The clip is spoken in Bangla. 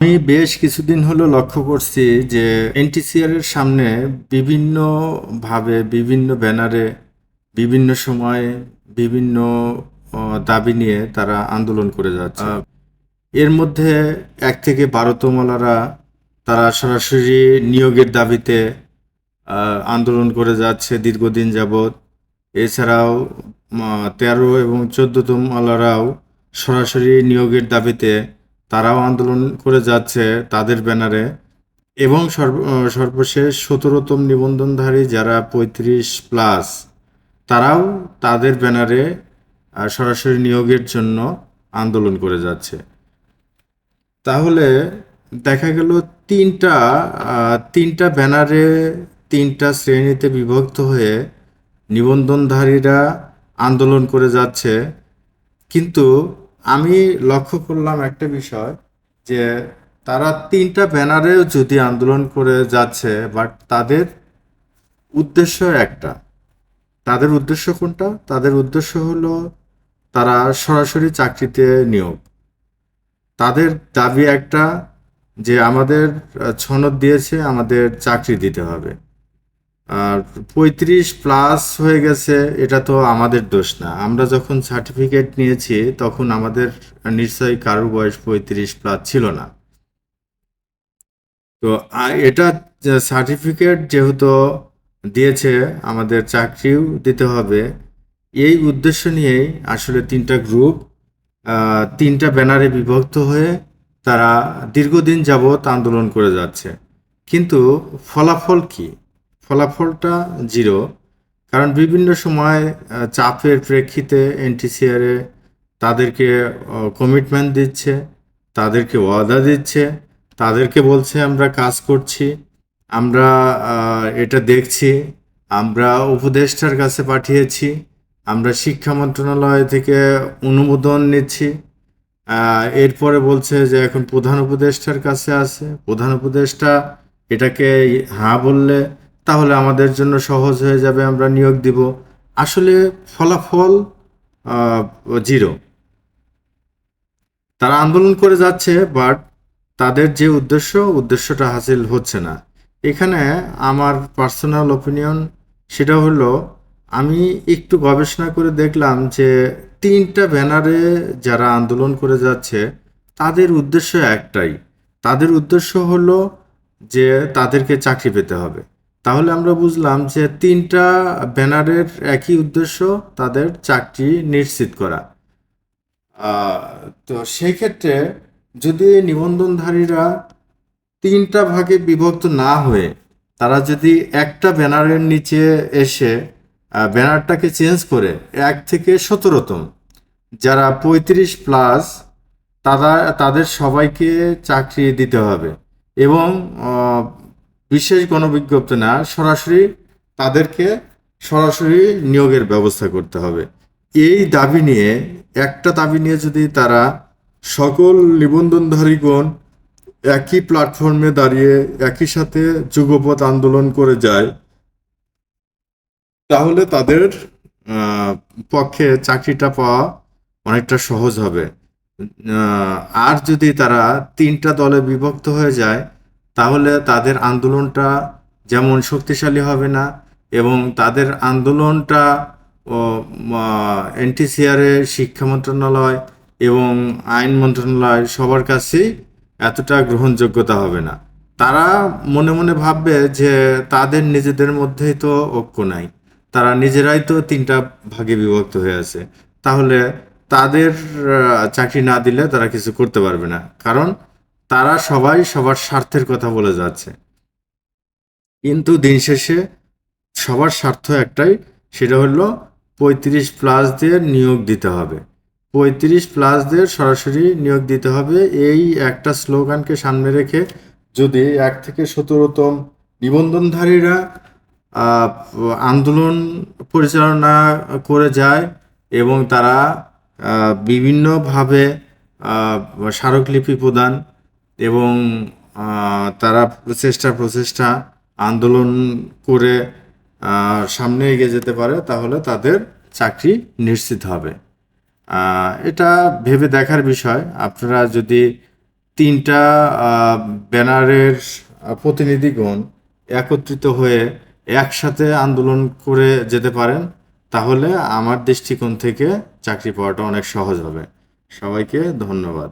আমি বেশ কিছুদিন হলো লক্ষ্য করছি যে এনটিসিআর এর সামনে বিভিন্নভাবে বিভিন্ন ব্যানারে বিভিন্ন সময়ে বিভিন্ন দাবি নিয়ে তারা আন্দোলন করে যাচ্ছে। এর মধ্যে এক থেকে বারোতমলারা তারা সরাসরি নিয়োগের দাবিতে আন্দোলন করে যাচ্ছে দীর্ঘদিন যাবৎ। এছাড়াও তেরো এবং চোদ্দতম আলারাও সরাসরি নিয়োগের দাবিতে তারাও আন্দোলন করে যাচ্ছে তাদের ব্যানারে। এবং সর্ব- সর্বশেষ সতেরোতম নিবন্ধনধারী যারা পঁয়ত্রিশ প্লাস, তারাও তাদের ব্যানারে সরাসরি নিয়োগের জন্য আন্দোলন করে যাচ্ছে। তাহলে দেখা গেল তিনটা তিনটা ব্যানারে তিনটা শ্রেণীতে বিভক্ত হয়ে নিবন্ধনধারীরা আন্দোলন করে যাচ্ছে। কিন্তু আমি লক্ষ্য করলাম একটা বিষয় যে তারা তিনটা ব্যানারেও যদি আন্দোলন করে যাচ্ছে বাট তাদের উদ্দেশ্য একটা। তাদের উদ্দেশ্য কোনটা? তাদের উদ্দেশ্য হলো তারা সরাসরি চাকরিতে নিয়োগ। তাদের দাবি একটা যে আমাদের সনদ দিয়েছে, আমাদের চাকরি দিতে হবে। আর পঁয়ত্রিশ প্লাস হয়ে গেছে, এটা তো আমাদের দোষ না। আমরা যখন সার্টিফিকেট নিয়েছি, তখন আমাদের নিশ্চয়ই কারোর বয়স পঁয়ত্রিশ প্লাস ছিল না। তো এটা সার্টিফিকেট যেহেতু দিয়েছে, আমাদের চাকরিও দিতে হবে। এই উদ্দেশ্য নিয়েই আসলে তিনটা গ্রুপ তিনটা ব্যানারে বিভক্ত হয়ে তারা দীর্ঘদিন যাবৎ আন্দোলন করে যাচ্ছে। কিন্তু ফলাফল কি? ফলাফলটা জিরো, কারণ বিভিন্ন সময় চাপের প্রেক্ষিতে এনটিসিআরে তাদেরকে কমিটমেন্ট দিচ্ছে, তাদেরকে ওয়াদা দিচ্ছে, তাদেরকে বলছে, আমরা কাজ করছি, আমরা এটা দেখছি, আমরা উপদেষ্টার কাছে পাঠিয়েছি, আমরা শিক্ষা মন্ত্রণালয় থেকে অনুমোদন নিচ্ছি। এরপরে বলছে যে, এখন প্রধান উপদেষ্টার কাছে আছে। প্রধান উপদেষ্টা এটাকে হ্যাঁ বললে তাহলে আমাদের জন্য সহজ হয়ে যাবে, আমরা নিয়োগ দিব। আসলে ফলাফল জিরো তারা আন্দোলন করে যাচ্ছে বাট তাদের যে উদ্দেশ্য, উদ্দেশ্যটা হাসিল হচ্ছে না। এখানে আমার পার্সোনাল ওপিনিয়ন সেটা হলো, আমি একটু গবেষণা করে দেখলাম যে তিনটা ব্যানারে যারা আন্দোলন করে যাচ্ছে, তাদের উদ্দেশ্য একটাই। তাদের উদ্দেশ্য হলো যে তাদেরকে চাকরি পেতে হবে। তাহলে আমরা বুঝলাম যে তিনটা ব্যানারের একই উদ্দেশ্য তাদের চাকরি নিশ্চিত করা। তো সেই ক্ষেত্রে যদি নিবন্ধনধারীরা তিনটা ভাগে বিভক্ত না হয়ে তারা যদি একটা ব্যানারের নিচে এসে ব্যানারটাকে চেঞ্জ করে এক থেকে সতেরোতম, যারা পঁয়ত্রিশ প্লাস, তারা, তাদের সবাইকে চাকরি দিতে হবে এবং বিশেষ গণবিজ্ঞপ্তি না, সরাসরি তাদেরকে সরাসরি নিয়োগের ব্যবস্থা করতে হবে। এই দাবি নিয়ে, একটা দাবি নিয়ে যদি তারা সকল নিবন্ধনধারীগণ একই প্ল্যাটফর্মে দাঁড়িয়ে একই সাথে যুগপৎ আন্দোলন করে যায়, তাহলে তাদের পক্ষে চাকরিটা পাওয়া অনেকটা সহজ হবে। আর যদি তারা তিনটা দলে বিভক্ত হয়ে যায় তাহলে তাদের আন্দোলনটা যেমন শক্তিশালী হবে না এবং তাদের আন্দোলনটা এনটিসিআর শিক্ষা মন্ত্রণালয় এবং আইন মন্ত্রণালয় সবার কাছেই এতটা গ্রহণযোগ্যতা হবে না। তারা মনে মনে ভাববে যে তাদের নিজেদের মধ্যেই তো ঐক্য নাই। তারা নিজেরাই তো তিনটা ভাগে বিভক্ত হয়ে আছে। তাহলে তাদের চাকরি না দিলে তারা কিছু করতে পারবে না। কারণ তারা সবাই সবার স্বার্থের কথা বলে যাচ্ছে। কিন্তু দিন শেষে সবার স্বার্থ একটাই, সেটা হলো পঁয়ত্রিশ প্লাসদের নিয়োগ দিতে হবে। পঁয়ত্রিশ প্লাসদের সরাসরি নিয়োগ দিতে হবে এই একটা স্লোগানকে সামনে রেখে যদি এক থেকে সতেরোতম নিবন্ধনধারীরা আন্দোলন পরিচালনা করে যায় এবং তারা বিভিন্নভাবে স্মারকলিপি প্রদান এবং তারা প্রচেষ্টা প্রচেষ্টা, আন্দোলন করে সামনে এগিয়ে যেতে পারে, তাহলে তাদের চাকরি নিশ্চিত হবে। এটা ভেবে দেখার বিষয়। আপনারা যদি তিনটা ব্যানারের প্রতিনিধিগণ একত্রিত হয়ে একসাথে আন্দোলন করে যেতে পারেন, তাহলে আমার দৃষ্টিকোণ থেকে চাকরি পাওয়াটা অনেক সহজ হবে। সবাইকে ধন্যবাদ।